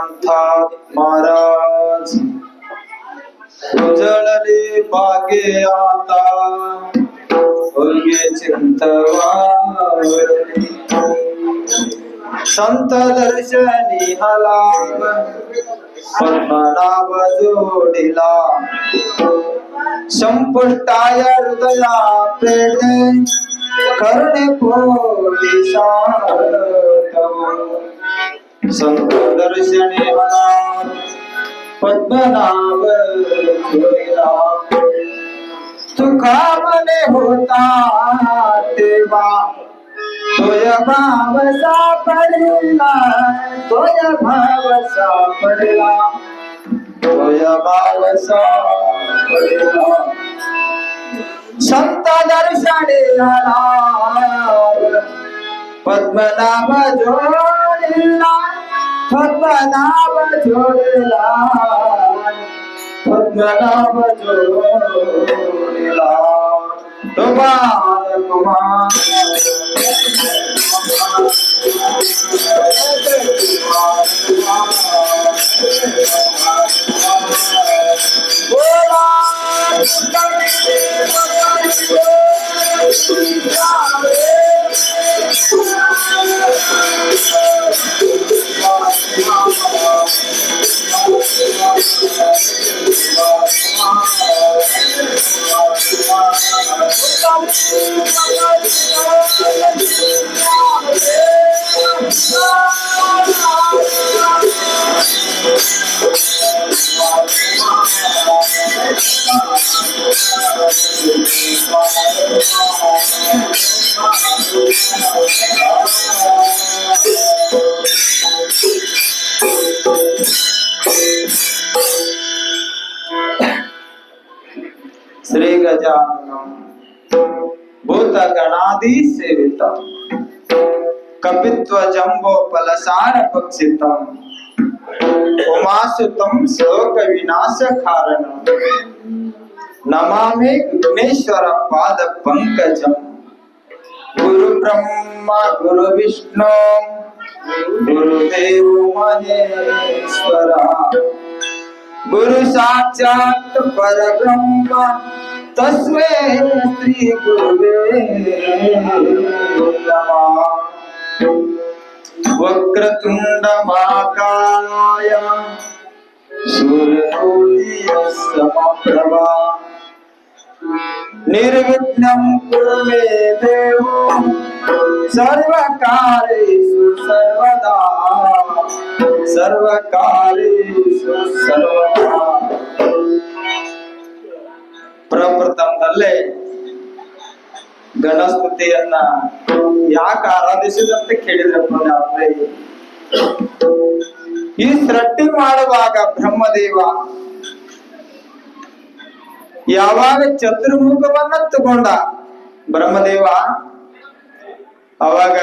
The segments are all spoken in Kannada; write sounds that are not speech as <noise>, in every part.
म्हणतात महाराज. उजळले बागे आता उलगे चिंतवावरी संत दर्शनी हलाव पद्मनाभ जोडिला. संपुष्टाय हृदया पेडे करणे कोटी सार्थव संत दर्शने पद्मनाभ तुका मने होता तेव्हा. तोय भाव सापडला तोय भाव सापडला. तोय भाव सापडला. संत दर्शने आला. पद्मनाभ जोडला. પદ્મનાભ જોડેલા પદ્મનાભ જોડેલા તો બાળ કુમાર Sri Gajah सुत गणादि सेविता कपित्व जंबो पलसार पक्षितम उमासुतम श्लोक विनाश कारण नमामि विघ्नेश्वर पाद पंकजम गुरु ब्रह्मा गुरु विष्णु गुरुदेव महेश्वरा गुरु साक्षात परब्रह्म तस्मे श्री गुरुवे. वक्रतुण्डमाकाय सूर्योदयसमप्रभा निर्विघ्नं कुरु मे देवो सर्वकारेषु सर्वदा. सर्वकारेषु सर्वदा. ಪ್ರಪ್ರಥಮದಲ್ಲೇ ಗಣಸ್ತುತಿಯನ್ನ ಯಾಕೆ ಆರಾಧಿಸಿದಂತ ಕೇಳಿದ್ರೆ ಪುಣ್ಯಾತ್ಮರೇ, ಈ ಸೃಷ್ಟಿ ಮಾಡುವಾಗ ಬ್ರಹ್ಮದೇವ ಯಾವಾಗ ಚತುರ್ಮುಖವನ್ನ ತಗೊಂಡ? ಬ್ರಹ್ಮದೇವ ಅವಾಗ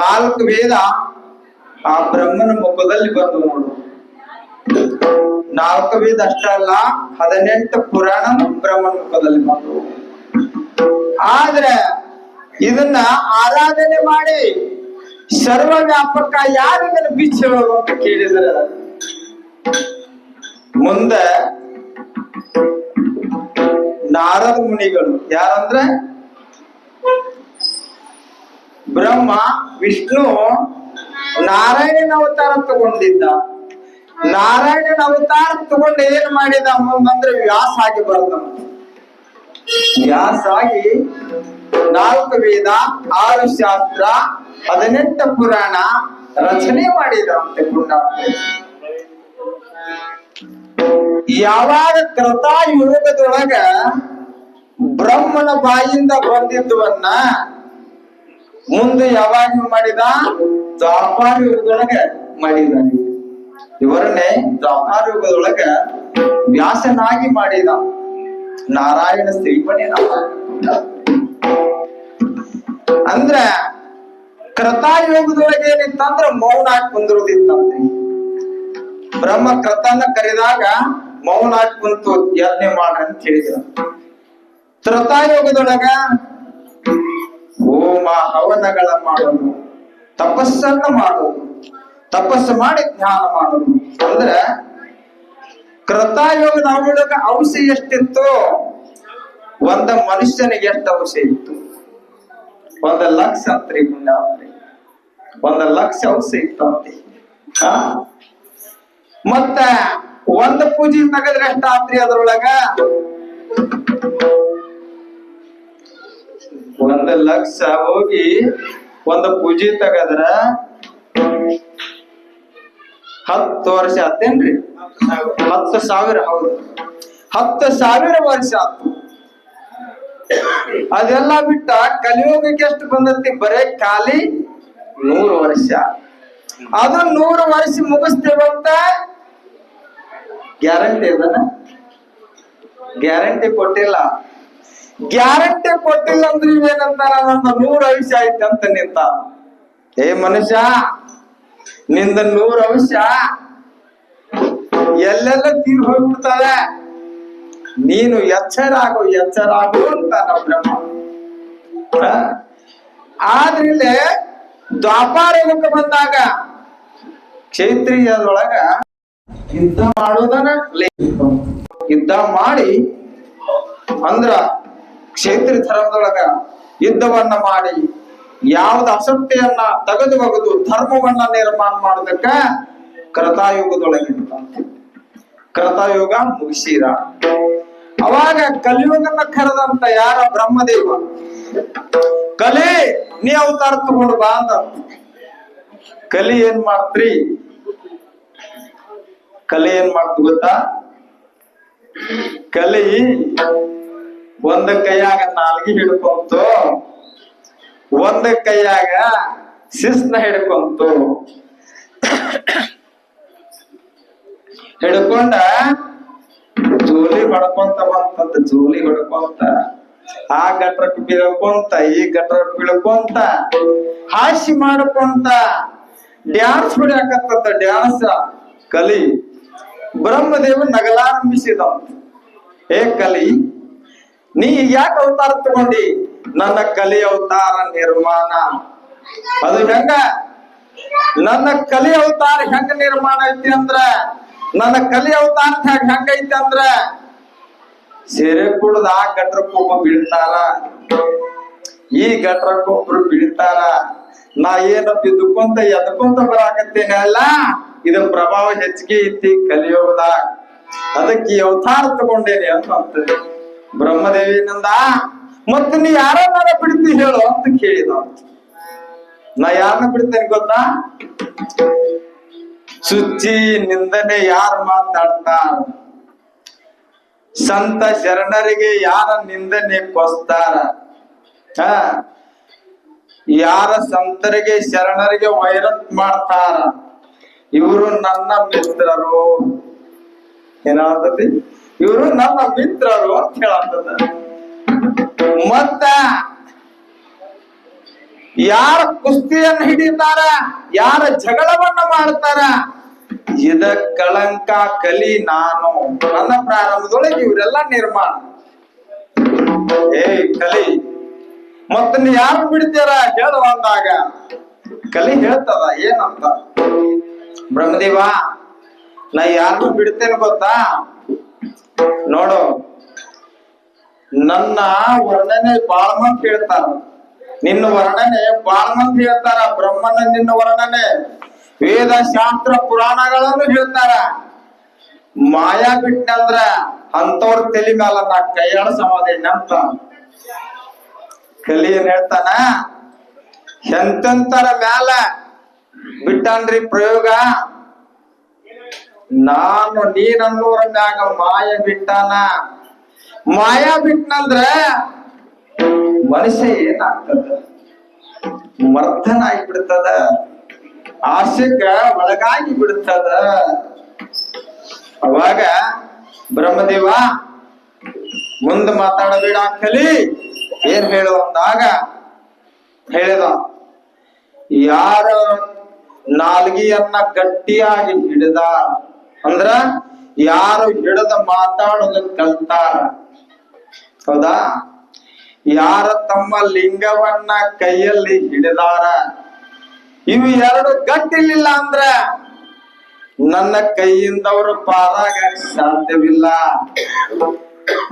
ನಾಲ್ಕು ವೇದ ಆ ಬ್ರಹ್ಮನ ಮುಖದಲ್ಲಿ ಬಂದು ನೋಡು. ನಾಲ್ಕು ವೇದ ಅಷ್ಟಲ್ಲ ಹದಿನೆಂಟು ಪುರಾಣ ಬ್ರಹ್ಮನ ಮುಖದಲ್ಲಿ ಬಂದು. ಆದ್ರೆ ಇದನ್ನ ಆರಾಧನೆ ಮಾಡಿ ಸರ್ವ ವ್ಯಾಪಕ ಯಾರು ಇದನ್ನ ಬಿಚ್ಚೋದು ಅಂತ ಕೇಳಿದ್ರೆ ಮುಂದೆ ನಾರದ ಮುನಿಗಳು. ಯಾರಂದ್ರೆ? ಬ್ರಹ್ಮ, ವಿಷ್ಣು, ನಾರಾಯಣನ ಅವತಾರ ತಗೊಂಡಿದ್ದ. ನಾರಾಯಣನ ಅವತಾರ ತಗೊಂಡು ಏನ್ ಮಾಡಿದ ಅಂದ್ರೆ ವ್ಯಾಸ ಆಗಿ ಬರ್ದ ವ್ಯಾಸ ಆಗಿ ನಾಲ್ಕು ವೇದ, ಆರು ಶಾಸ್ತ್ರ, ಹದಿನೆಂಟು ಪುರಾಣ ರಚನೆ ಮಾಡಿದ ಅಂತ ಪುಣ್ಯಾತ್ಮ ಯಾವಾಗ ಕೃತಾಯುಗದೊಳಗ ಬ್ರಹ್ಮನ ಬಾಯಿಂದ ಬಂದಿದ್ವನ್ನ ಮುಂದೆ ಯಾವಾಗ ಮಾಡಿದ? ದ್ವಾಪಾರ ಯುಗದೊಳಗ ಮಾಡಿದ ಇವರನ್ನೇ ಬ್ರಹ್ಮಾರೂಪದೊಳಗ ವ್ಯಾಸನಾಗಿ ಮಾಡಿದ ನಾರಾಯಣ ಶ್ರೀಪಣಿ ಅಂದ್ರ ಕೃತಾಯೋಗದೊಳಗೆ ಏನಿತ್ತಂದ್ರ ಮೌನ ಹಾಕಿ ಕುಂದಿರುದಿತ್ತಂತೆ ಬ್ರಹ್ಮ ಕೃತನ ಕರೆದಾಗ ಮೌನ ಕುಂತು ಯಜ್ಞೆ ಮಾಡ ಅಂತ ಹೇಳಿದ್ರು. ತ್ರತಾಯೋಗದೊಳಗ ಹೋಮ ಹವನಗಳ ಮಾಡೋದು, ತಪಸ್ಸನ್ನ ಮಾಡೋದು. ತಪಸ್ಸು ಮಾಡಿ ಧ್ಯಾನ ಮಾಡೋದು. ಅಂದ್ರ ಕೃತಾಯೋಗ ಅವಳಗ ಅಂಶ ಎಷ್ಟಿತ್ತು? ಒಂದ ಮನುಷ್ಯನಿಗೆ ಎಷ್ಟು ಅಂಶ ಇತ್ತು? ಒಂದ ಲಕ್ಷ ಅಂತ್ರಿ ಪುಣ್ಯಾತ್ರಿ ಒಂದ ಲಕ್ಷ ಅಂಶ ಇತ್ತಂತೆ ಮತ್ತ ಒಂದ ಪೂಜೆ ತಗದ್ರೆ ಎಷ್ಟು ಆತ್ರಿ ಅದ್ರೊಳಗ? ಒಂದ ಲಕ್ಷ ಹೋಗಿ ಒಂದ ಪೂಜೆ ತೆಗದ್ರ ಹತ್ತು ವರ್ಷ ಆತೇನ್ರಿ? ಹತ್ತು ಸಾವಿರ, ಹೌದು. ಹತ್ತು ಸಾವಿರ ವರ್ಷ ಆತು. ಅದೆಲ್ಲ ಬಿಟ್ಟ ಕಲಿಯೋಗಕ್ಕೆ ಎಷ್ಟು ಬಂದತಿ? ಬರೇ ಖಾಲಿ ನೂರು ವರ್ಷ. ಅದು ನೂರು ವರ್ಷ ಮುಗಿಸ್ತೇವಂತ ಗ್ಯಾರಂಟಿ ಅದನ್ನ ಗ್ಯಾರಂಟಿ ಕೊಟ್ಟಿಲ್ಲ. ಗ್ಯಾರಂಟಿ ಕೊಟ್ಟಿಲ್ಲ ಅಂದ್ರೆ ನನ್ನ ನೂರು ಆಯುಷ್ಯ ಆಯ್ತು ಅಂತ ನಿಂತ. ಏ ಮನುಷ್ಯ ನಿಂದ ನೂರು ಅಂಶ. ಎಲ್ಲೆಲ್ಲ ತೀರ್ ಹೋಗ್ಬಿಡ್ತದೆ ನೀನು ಎಚ್ಚರಾಗು ಎಚ್ಚರಾಗು ಅಂತ ನಮ್ಮ ಬ್ರಹ್ಮ. ಹ? ಆದ್ರೆ ದ್ವಾಪಾರ ಯುಗಕ್ಕೆ ಬಂದಾಗ ಕ್ಷೇತ್ರೀಯದೊಳಗ ಯುದ್ಧ ಮಾಡೋದನ ಯುದ್ಧ ಮಾಡಿ ಅಂದ್ರ ಕ್ಷೇತ್ರ ಧರ್ಮದೊಳಗ ಯುದ್ಧವನ್ನ ಮಾಡಿ ಯಾವ್ದ ಅಸತ್ಯನ್ನ ತೆಗೆದು ಒಗೆದು ಧರ್ಮವನ್ನ ನಿರ್ಮಾಣ ಮಾಡೋದಕ್ಕ ಕೃತಾಯುಗದೊಳಗೆ ಕೃತಯುಗ ಮುಗಿಸಿರ. ಅವಾಗ ಕಲಿಯುಗನ್ನ ಕರೆದಂತ ಯಾರ ಬ್ರಹ್ಮದೇವ? ಕಲಿ, ನೀ ಅವತಾರ ತಗೊಂಡು ಬಾ ಅಂದ. ಕಲಿ ಏನ್ ಮಾಡ್ತ್ರಿ? ಕಲೆ ಏನ್ ಮಾಡ್ತು ಗೊತ್ತಾ? ಕಲಿ ಒಂದ ಕೈಯಾಗ ನಾಲ್ಗಿ ಹಿಡ್ಕೊಂತು. ಒಂದ ಕೈಯಾಗ ಶಿಸ್ನ ಹಿಡ್ಕೊಂತು. ಹಿಡ್ಕೊಂಡ ಜೋಲಿ ಹೊಡ್ಕೊಂತ ಬಂತಂತ ಜೋಲಿ ಹೊಡ್ಕೊಂತ, ಆ ಗಟ್ರ ಬೀಳ್ಕೊಂತ, ಈ ಗಟ್ರ ಬೀಳ್ಕೊಂತ, ಹಾಸಿ ಮಾಡ್ಕೊಂತ, ಡ್ಯಾನ್ಸ್ ಹೊಡಿಯಾಕತ್ತಂತ, ಡ್ಯಾನ್ಸ್ ಕಲಿ. ಬ್ರಹ್ಮದೇವ ನಗಲಾರಂಭಿಸಿದ ಏ ಕಲಿ, ನೀ ಯಾಕೆ ಅವತಾರ ತಗೊಂಡಿ? ನನ್ನ ಕಲಿ ಅವತಾರ ನಿರ್ಮಾಣ. ಅದು ಹೆಂಗ? ನನ್ನ ಕಲಿ ಅವತಾರ ಹೆಂಗ ನಿರ್ಮಾಣ ಐತಿ ಅಂದ್ರ, ನನ್ನ ಕಲಿ ಅವತಾರ ಹೆಂಗ ಐತಿ ಅಂದ್ರ, ಸೀರೆ ಕುಡ್ದ ಆ ಗಟ್ರಕ್ಕೊಬ್ಬ ಬೀಳ್ತಾರ. ಈ ಗಟ್ರಕ್ಕೊಬ್ರು ಬೀಳ್ತಾರ. ನಾ ಏನ ಬಿದ್ದುಕೊಂತ ಎದ್ಕೊಂತ ಬರಾಕತ್ತೇನೆ ಅಲ್ಲ? ಇದ್ರ ಪ್ರಭಾವ ಹೆಚ್ಚಿಗೆ ಐತಿ ಕಲಿಯೋದ. ಅದಕ್ಕೆ ಅವತಾರ ತಗೊಂಡೇನೆ ಅಂತ ಬ್ರಹ್ಮದೇವಿನಂದ ಮತ್ತ ನೀ ಯಾರನ್ನಾರ ಬಿಡ್ತಿ ಹೇಳು ಅಂತ ಕೇಳಿದ. ನಾ ಯಾರನ್ನ ಬಿಡ್ತೇನೆ ಗೊತ್ತಾ? ಶುಚಿ ನಿಂದನೆ ಯಾರು ಮಾತಾಡ್ತಾರ? ಸಂತ ಶರಣರಿಗೆ ಯಾರ ನಿಂದನೆ ಕೊಸ್ತಾರ? ಹ? ಯಾರ ಸಂತರಿಗೆ ಶರಣರಿಗೆ ವೈರತ್ ಮಾಡ್ತಾರ? ಇವರು ನನ್ನ ಮಿತ್ರರು. ಏನಾಗ್ತತಿ ಇವರು ನನ್ನ ಮಿತ್ರರು ಅಂತ ಹೇಳತ್ತದ. ಮತ್ತ ಯಾರ ಕುಸ್ತಿಯನ್ನ ಹಿಡಿತಾರ, ಯಾರ ಜಗಳವನ್ನ ಮಾಡ್ತಾರ, ಇದ ಕಳಂಕ ಕಲಿ ನಾನು. ನನ್ನ ಪ್ರಾರಂಭದೊಳಗೆ ಇವರೆಲ್ಲ ನಿರ್ಮಾಣ. ಏ ಕಲಿ, ಮತ್ತ ನೀ ಯಾರು ಬಿಡ್ತೀರ ಹೇಳು ಅಂದಾಗ. ಕಲಿ ಹೇಳ್ತದ, ಏನಂತ? ಬ್ರಹ್ಮದೇವ, ನಾ ಯಾರನ್ನು ಬಿಡ್ತೇನೆ ಗೊತ್ತಾ? ನೋಡು ನನ್ನ ವರ್ಣನೆ ಬಾಳ ಮಂದಿ ಹೇಳ್ತಾರ ನಿನ್ನ ವರ್ಣನೆ ಬಾಳ ಮಂದಿ ಹೇಳ್ತಾರ, ಬ್ರಹ್ಮನ ನಿನ್ನ ವರ್ಣನೆ. ವೇದ ಶಾಸ್ತ್ರ ಪುರಾಣಗಳನ್ನು ಹೇಳ್ತಾರ. ಮಾಯಾ ಬಿಟ್ಟಂದ್ರ ಅಂತವ್ರ ತಲೆ ಮ್ಯಾಲ ನಾ ಕೈಯಾಳ ಸಮಾಧಿ ಅಂತ. ಕಲಿ ಏನ್ ಹೇಳ್ತಾನ? ಎಂತೆಂತರ ಮ್ಯಾಲ ಬಿಟ್ಟನ್ರಿ ಪ್ರಯೋಗ? ನಾನು ನೀನನ್ನೂರ ಮ್ಯಾಗ ಮಾಯ ಬಿಟ್ಟಾನ. ಮಾಯಾ ಬಿಟ್ನಂದ್ರ ಮನುಷ್ಯ ಏನಾಗ್ತದ? ಮರ್ತನಾಗಿ ಬಿಡ್ತದ ಆಶಕ ಒಳಗಾಗಿ ಬಿಡ್ತದ? ಅವಾಗ ಬ್ರಹ್ಮದೇವ ಮುಂದೆ ಮಾತಾಡಬೇಡ ಕಲಿ ಏನ್ ಹೇಳು? ಅಂದಾಗ ಹೇಳಿದ, ಯಾರ ನಾಲ್ಗಿಯನ್ನ ಗಟ್ಟಿಯಾಗಿ ಹಿಡಿದ, ಅಂದ್ರ ಯಾರು ಹಿಡಿದ ಮಾತಾಡೋದನ್ನ ಕಲ್ತಾರ? ಹೌದಾ? ಯಾರ ತಮ್ಮ ಲಿಂಗವನ್ನ ಕೈಯಲ್ಲಿ ಹಿಡಿದಾರ? ಇವು ಎರಡು ಗಟ್ಟಿಲಿಲ್ಲ ಅಂದ್ರ ನನ್ನ ಕೈಯಿಂದ ಅವರು ಪಾರಾಗ ಸಾಧ್ಯವಿಲ್ಲ.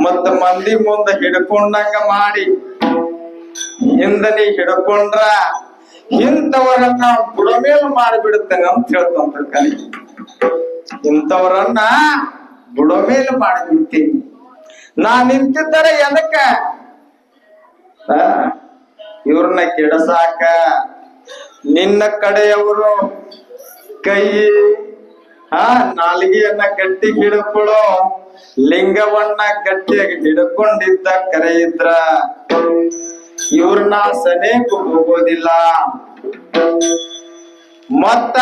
ಮತ್ತ ಮಂದಿ ಮುಂದೆ ಹಿಡ್ಕೊಂಡಂಗ ಮಾಡಿ. ಹಿಂದನಿ ಹಿಡ್ಕೊಂಡ್ರ ಇಂಥವರನ್ನ ಬುಡಮೇಲ್ ಮಾಡಿಬಿಡುತ್ತೇನೆ ಅಂತ ಹೇಳ್ತಂತ ಕಲಿ. ಇಂಥವರನ್ನ ಬುಡಮೇಲ್ ಮಾಡಿಬಿಡ್ತೀನಿ. ನಾ ನಿಂತಿದ್ದರೆ ಎದಕ್ಕ? ಇವ್ರನ್ನ ಕೆಡಸಾಕ? ನಿನ್ನ ಕಡೆಯವರು ಕೈ ಆ ನಾಲಿಗೆಯನ್ನ ಗಟ್ಟಿ ಹಿಡ್ಕೊಳ್ಳೋ ಲಿಂಗವನ್ನ ಗಟ್ಟಿಯಾಗಿ ಹಿಡ್ಕೊಂಡಿದ್ದ ಕರೆಯಿದ್ರ? ಇವ್ರನ್ನ ಸನೇಕು ಹೋಗೋದಿಲ್ಲ. ಮತ್ತ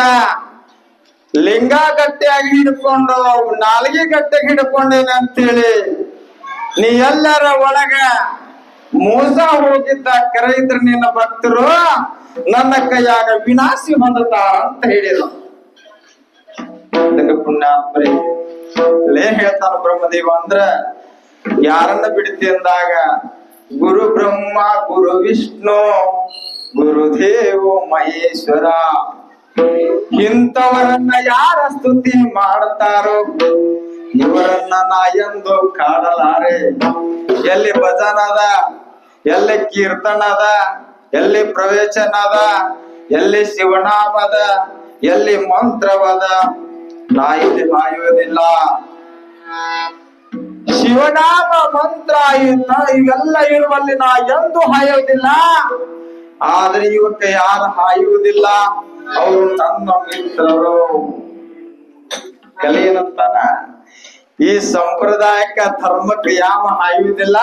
ಲಿಂಗ ಗಟ್ಟಿಯಾಗಿ ಹಿಡ್ಕೊಂಡು, ನಾಲಿಗೆ ಗಟ್ಟಿಯಾಗಿ ಹಿಡ್ಕೊಂಡೇನೆ ಅಂತೇಳಿ ನೀ ಎಲ್ಲರ ಒಳಗ ಮೋಸ ಹೋಗಿದ್ದ ಇದ್ರ ನಿನ್ನ ಭಕ್ತರು ನನ್ನ ಕೈಯಾಗ ವಿನಾಶಿ ಹೊಂದುತ್ತಾರ ಅಂತ ಹೇಳಿದ್ರು. ಅದಕ್ಕೆ ಪುಣ್ಯಾತ್ಮರಿ ಲೇ ಹೇಳ್ತಾನ ಬ್ರಹ್ಮದೇವ ಅಂದ್ರ, ಯಾರನ್ನ ಬಿಡ್ತಿ ಅಂದಾಗ, ಗುರು ಬ್ರಹ್ಮ, ಗುರು ವಿಷ್ಣು ಗುರುದೇವ ಮಹೇಶ್ವರ. ಇಂಥವರನ್ನ ಯಾರ ಸ್ತುತಿ ಮಾಡ್ತಾರೋ ಇವರನ್ನ ನಾ ಎಂದು ಕಾಡಲಾರೆ. ಎಲ್ಲಿ ಭಜನ ಅದ? ಎಲ್ಲಿ ಕೀರ್ತನ ಅದ? ಎಲ್ಲಿ ಪ್ರವೇಶನದ ಅದ? ಎಲ್ಲಿ ಶಿವನಾಮದ ಎಲ್ಲಿ ಮಂತ್ರವದ? ನಾ ಇಲ್ಲಿ ಹಾಯುವುದಿಲ್ಲ. ಶಿವನಾಮ, ಮಂತ್ರ ಇವೆಲ್ಲ ಇರುವಲ್ಲಿ ನಾ ಎಂದು ಹಾಯೋದಿಲ್ಲ ಆದ್ರೆ ಇವಕ್ಕ ಯಾರು ಹಾಯುವುದಿಲ್ಲ? ಅವರು ನನ್ನ ಮಿತ್ರರು. ಕಲಿಯನಂತಾನ? ಈ ಸಂಪ್ರದಾಯಕ ಧರ್ಮಕ್ಕೆ ಯಾವ ಆಯುವುದಿಲ್ಲ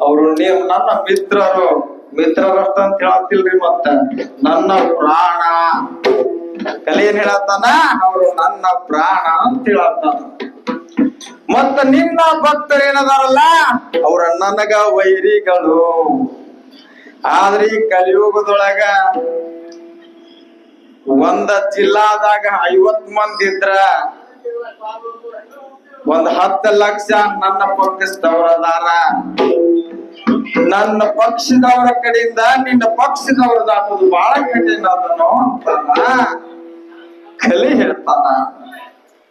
ಅವರು ನೀವು ನನ್ನ ಮಿತ್ರರು. ಮಿತ್ರರಷ್ಟ ಅಂತ ಹೇಳತ್ತಿಲ್ರಿ ಮತ್ತ. ನನ್ನ ಪ್ರಾಣ. ಕಲಿಯನ್ ಹೇಳತ್ತಾನ? ಅವರು ನನ್ನ ಪ್ರಾಣ ಅಂತ ಹೇಳತ್ತಾನ. ಮತ್ತ ನಿನ್ನ ಭಕ್ತರು ಏನದಾರಲ್ಲ? ಅವ್ರ ನನಗ ವೈರಿಗಳು. ಆದ್ರೆ ಈ ಕಲಿಯುಗದೊಳಗ ಒಂದ ಜಿಲ್ಲಾದಾಗ ಐವತ್ ಮಂದಿ ಇದ್ರ. ಒಂದ್ ಹತ್ತು ಲಕ್ಷ ನನ್ನ ಪಕ್ಷದವರದಾರ. ನನ್ನ ಪಕ್ಷದವರ ಕಡೆಯಿಂದ ನಿನ್ನ ಪಕ್ಷದವರ ದಾಟೋದು ಬಹಳ ಕಠಿಣ ಅದನ್ನು ಕಲಿ ಹೇಳ್ತಾನ.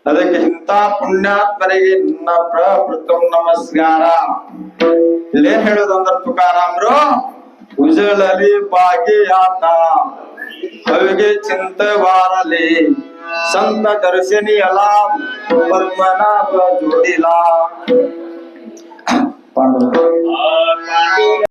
ಅದಕ್ಕೆ ಇಂಥ ಪುಣ್ಯಾತ್ಮರಿಗೆ ನನ್ನ ಪ್ರಭೃತ ನಮಸ್ಕಾರ. ಇಲ್ಲೇನ್ ಹೇಳುದಂದ್ರ ತುಕಾರಾಮ್ರು? ಉಜಳಲಿ ಬಾಗಿಯಾತ. ಕವಿಗೆ ಚಿಂತವಾರಲಿ संत दर्शनी आला पद्मनाभ जोडीला. <clears throat>